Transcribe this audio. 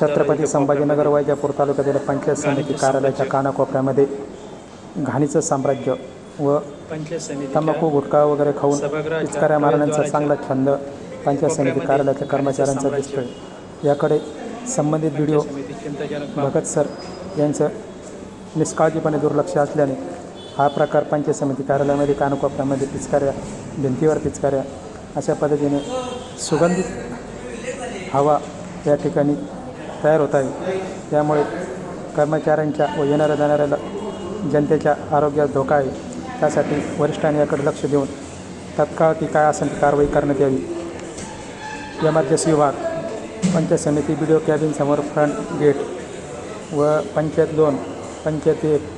छत्रपती संभाजीनगर वैजापूर तालुक्यातील पंचायत समिती कार्यालयाच्या कानाकोपऱ्यामध्ये घाणीचं साम्राज्य व तंबाखू गुटखा वगैरे खाऊन पिचकाऱ्या मारण्याचा चांगला छंद पंचायत समिती कार्यालयाच्या कर्मचाऱ्यांचा दिसतोय. याकडे संबंधित व्हिडिओ. भगत सर यांचं निष्काळजीपणे दुर्लक्ष असल्याने हा प्रकार पंचायत समिती कार्यालयामध्ये कानकोपऱ्यामध्ये पिचकाऱ्या भिंतीवर पिचकाऱ्या अशा पद्धतीने सुगंधित हवा या ठिकाणी तयार होत आहे. त्यामुळे कर्मचाऱ्यांच्या व येणाऱ्या जाणाऱ्याला जनतेच्या आरोग्यास धोका आहे. त्यासाठी वरिष्ठांनी याकडे लक्ष देऊन तत्काळ ती काय असेल ती कारवाई करण्यात यावी. एमर्जन्सी विभाग पंचायत समिती बी डी ओ कॅबिनसमोर फ्रंट गेट व पंचायत दोन पंचायत एक.